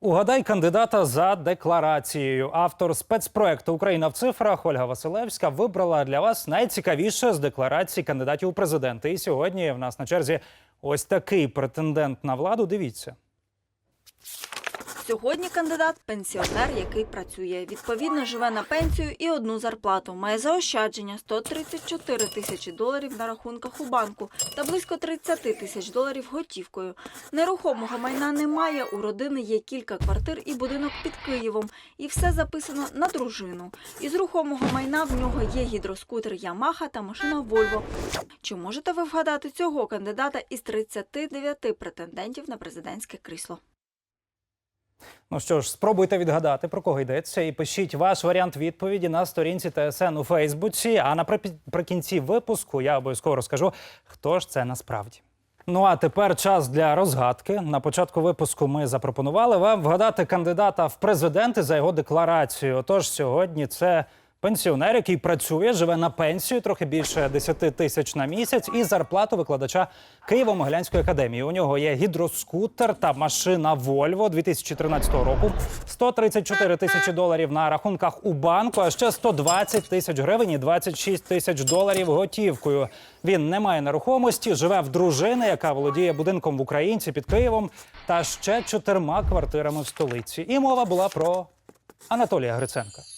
Угадай кандидата за декларацією. Автор спецпроекту Україна в цифрах Ольга Василевська вибрала для вас найцікавіше з декларацій кандидатів у президенти. І сьогодні в нас на черзі ось такий претендент на владу. Дивіться. Сьогодні кандидат пенсіонер, який працює. Відповідно, живе на пенсію і одну зарплату. Має заощадження 134 тисячі доларів на рахунках у банку та близько 30 тисяч доларів готівкою. Нерухомого майна немає. У родини є кілька квартир і будинок під Києвом. І все записано на дружину. Із рухомого майна в нього є гідроскутер Ямаха та машина Вольво. Чи можете ви вгадати цього кандидата із 39 претендентів на президентське крісло? Ну що ж, спробуйте відгадати, про кого йдеться, і пишіть ваш варіант відповіді на сторінці ТСН у Фейсбуці. А наприкінці випуску я обов'язково розкажу, хто ж це насправді. Ну а тепер час для розгадки. На початку випуску ми запропонували вам вгадати кандидата в президенти за його декларацію. Отож, сьогодні це пенсіонер, який працює, живе на пенсію, трохи більше 10 тисяч на місяць, і зарплату викладача Києво-Могилянської академії. У нього є гідроскутер та машина Volvo 2013 року, 134 тисячі доларів на рахунках у банку, а ще 120 тисяч гривень і 26 тисяч доларів готівкою. Він не має нерухомості, живе в дружини, яка володіє будинком в Українці під Києвом, та ще чотирма квартирами в столиці. І мова була про Анатолія Гриценка.